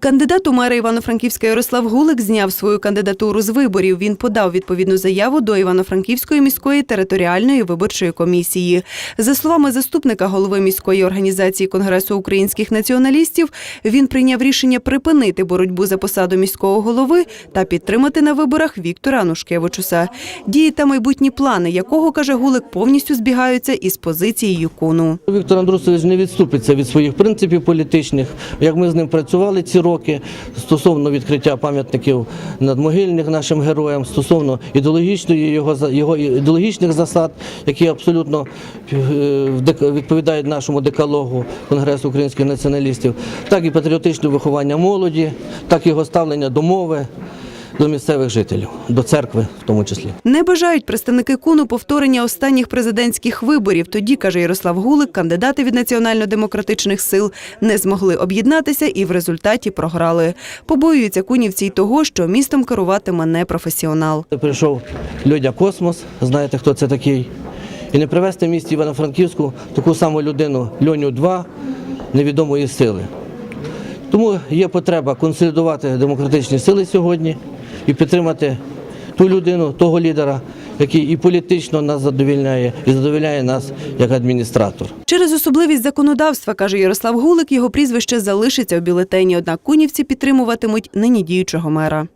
Кандидат у мера Івано-Франківська Ярослав Гулик зняв свою кандидатуру з виборів. Він подав відповідну заяву до Івано-Франківської міської територіальної виборчої комісії. За словами заступника голови міської організації Конгресу українських націоналістів, він прийняв рішення припинити боротьбу за посаду міського голови та підтримати на виборах Віктора Анушкевичуса. Дії та майбутні плани, якого каже Гулик, повністю збігаються із позицією куну. Віктор Андрусович не відступиться від своїх принципів політичних, як ми з ним працювали ці роки стосовно відкриття пам'ятників надмогильних нашим героям, стосовно ідеологічної його його ідеологічних засад, які абсолютно е, відповідають нашому декалогу Конгресу українських націоналістів, так і патріотичне виховання молоді, так і його ставлення до мови, до місцевих жителів, до церкви в тому числі. Не бажають представники куну повторення останніх президентських виборів. Тоді, каже Ярослав Гулик, кандидати від національно-демократичних сил не змогли об'єднатися і в результаті програли. Побоюються кунівці й того, що містом керуватиме непрофесіонал. Прийшов Льодя Космос, знаєте, хто це такий. І не привезти в місті Івано-Франківську таку саму людину Льоню 2 невідомої сили. Тому є потреба консолідувати демократичні сили сьогодні і підтримати ту людину, того лідера, який і політично нас задовільняє, і задовільняє нас як адміністратор. Через особливість законодавства, каже Ярослав Гулик, його прізвище залишиться в бюлетені, однак кунівці підтримуватимуть нині діючого мера.